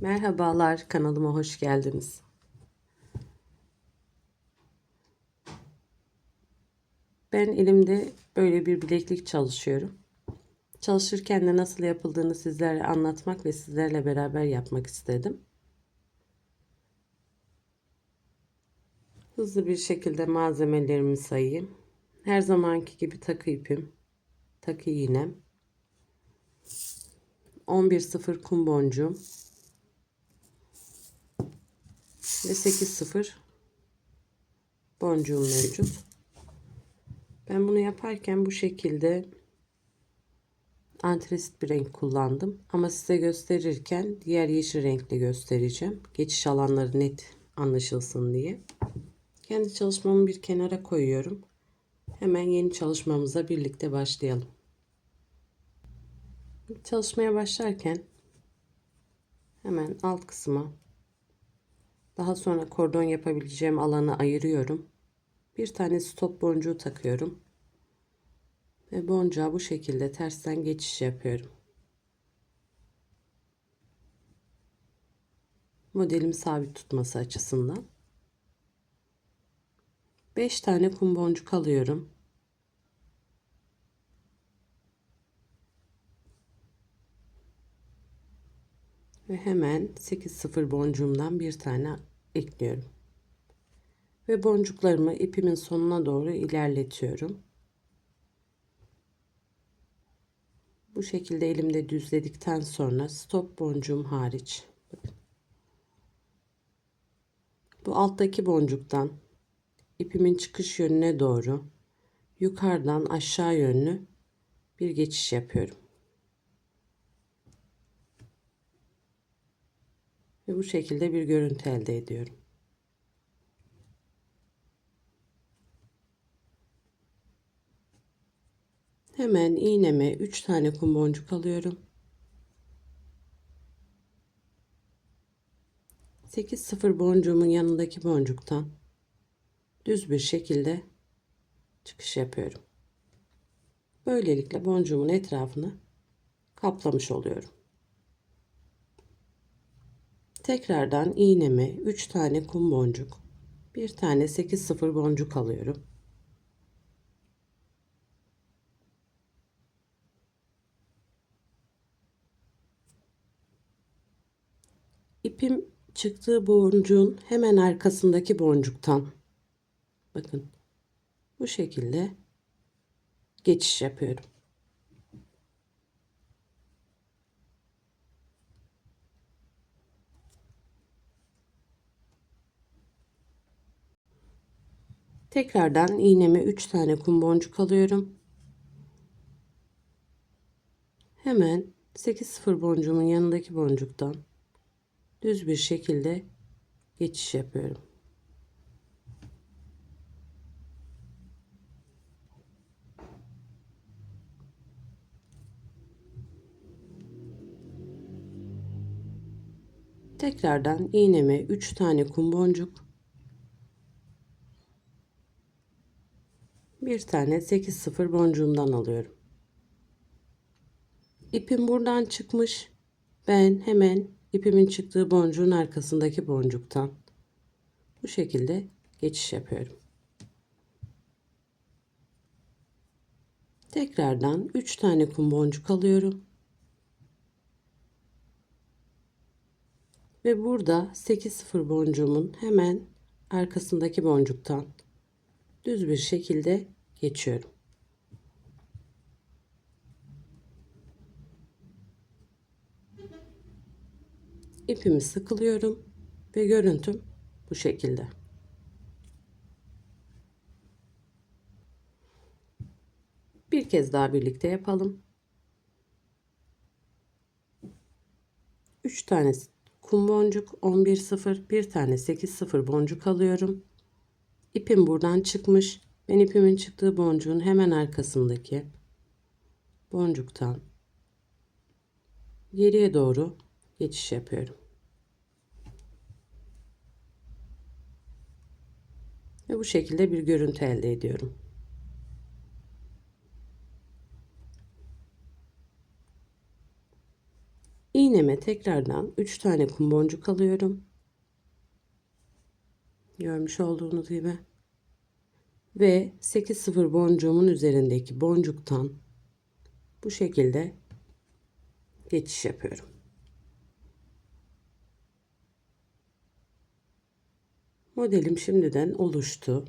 Merhabalar, kanalıma hoş geldiniz. Ben elimde böyle bir bileklik çalışıyorum. Çalışırken de nasıl yapıldığını sizlere anlatmak ve sizlerle beraber yapmak istedim. Hızlı bir şekilde malzemelerimi sayayım. Her zamanki gibi takı ipim, takı iğnem, 11.0 kum boncuğum, ve 8-0 boncuğum mevcut. Ben bunu yaparken bu şekilde antresit bir renk kullandım. Ama size gösterirken diğer yeşil renkle göstereceğim. Geçiş alanları net anlaşılsın diye. Kendi çalışmamı bir kenara koyuyorum. Hemen yeni çalışmamıza birlikte başlayalım. Çalışmaya başlarken hemen alt kısma daha sonra kordon yapabileceğim alanı ayırıyorum. Bir tane stop boncuğu takıyorum. Ve boncuğa bu şekilde tersten geçiş yapıyorum. Modelimi sabit tutması açısından. 5 tane kum boncuk alıyorum. Ve hemen 8-0 boncuğumdan bir tane ekliyorum. Ve boncuklarımı ipimin sonuna doğru ilerletiyorum. Bu şekilde elimde düzledikten sonra stop boncuğum hariç. Bu alttaki boncuktan ipimin çıkış yönüne doğru yukarıdan aşağı yönlü bir geçiş yapıyorum. Ve bu şekilde bir görüntü elde ediyorum. Hemen iğneme 3 tane kum boncuk alıyorum. 8 sıfır boncuğumun yanındaki boncuktan düz bir şekilde çıkış yapıyorum. Böylelikle boncuğumun etrafını kaplamış oluyorum. Tekrardan iğneme 3 tane kum boncuk, bir tane 8 sıfır boncuk alıyorum. İpim çıktığı boncuğun hemen arkasındaki boncuktan bakın bu şekilde geçiş yapıyorum. Tekrardan iğneme 3 tane kum boncuk alıyorum. Hemen 8 sıfır boncuğumun yanındaki boncuktan düz bir şekilde geçiş yapıyorum. Tekrardan iğneme 3 tane kum boncuk bir tane 8 sıfır boncuğumdan alıyorum. İpim buradan çıkmış. Ben hemen ipimin çıktığı boncuğun arkasındaki boncuktan bu şekilde geçiş yapıyorum. Tekrardan 3 tane kum boncuk alıyorum. Ve burada 8 sıfır boncuğumun hemen arkasındaki boncuktan düz bir şekilde geçiyorum. İpimi sıkılıyorum ve görüntüm bu şekilde. Bir kez daha birlikte yapalım. 3 tane kum boncuk 11 0 bir tane 8 0 boncuk alıyorum. İpim buradan çıkmış. Ben ipimin çıktığı boncuğun hemen arkasındaki boncuktan geriye doğru geçiş yapıyorum. Ve bu şekilde bir görüntü elde ediyorum. İğneme tekrardan 3 tane kum boncuk alıyorum. Görmüş olduğunuz gibi. Ve 8 sıfır boncuğumun üzerindeki boncuktan bu şekilde geçiş yapıyorum. Modelim şimdiden oluştu.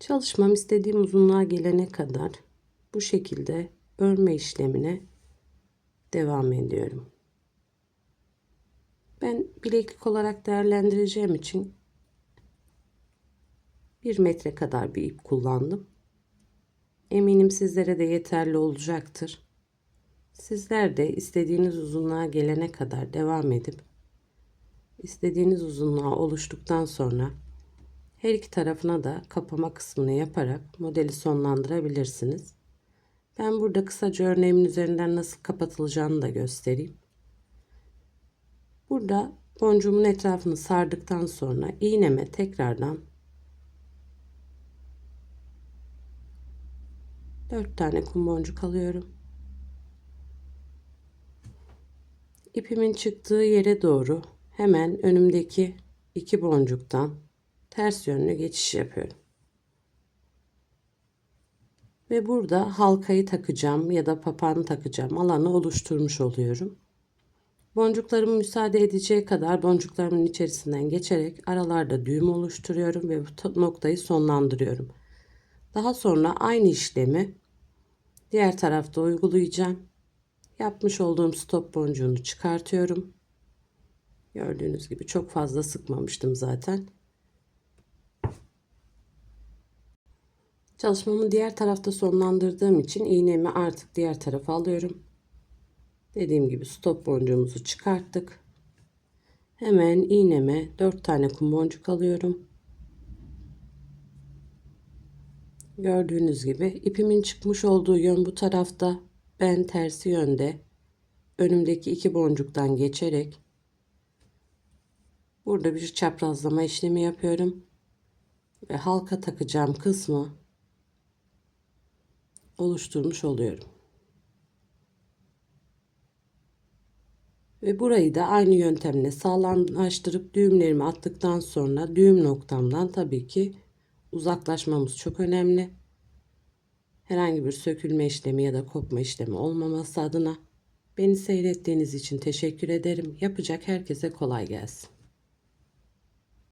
Çalışmam istediğim uzunluğa gelene kadar bu şekilde örme işlemine devam ediyorum. Ben bileklik olarak değerlendireceğim için 1 metre kadar bir ip kullandım. Eminim sizlere de yeterli olacaktır. Sizler de istediğiniz uzunluğa gelene kadar devam edip istediğiniz uzunluğa oluştuktan sonra her iki tarafına da kapama kısmını yaparak modeli sonlandırabilirsiniz. Ben burada kısaca örneğimin üzerinden nasıl kapatılacağını da göstereyim. Burada boncuğumun etrafını sardıktan sonra iğneme tekrardan 4 tane kum boncuk alıyorum. İpimin çıktığı yere doğru hemen önümdeki iki boncuktan ters yönlü geçiş yapıyorum. Ve burada halkayı takacağım ya da papağanı takacağım alanı oluşturmuş oluyorum. Boncuklarımın müsaade edeceği kadar boncuklarımın içerisinden geçerek aralarda düğüm oluşturuyorum ve bu noktayı sonlandırıyorum. Daha sonra aynı işlemi diğer tarafta uygulayacağım. Yapmış olduğum stop boncuğunu çıkartıyorum. Gördüğünüz gibi çok fazla sıkmamıştım zaten. Çalışmamı diğer tarafta sonlandırdığım için iğnemi artık diğer tarafa alıyorum. Dediğim gibi stop boncuğumuzu çıkarttık. Hemen iğneme 4 tane kum boncuk alıyorum. Gördüğünüz gibi ipimin çıkmış olduğu yön bu tarafta. Ben tersi yönde önümdeki iki boncuktan geçerek burada bir çaprazlama işlemi yapıyorum. Ve halka takacağım kısmı oluşturmuş oluyorum. Ve burayı da aynı yöntemle sağlamlaştırıp düğümlerimi attıktan sonra düğüm noktamdan tabii ki uzaklaşmamız çok önemli. Herhangi bir sökülme işlemi ya da kopma işlemi olmaması adına beni seyrettiğiniz için teşekkür ederim. Yapacak herkese kolay gelsin.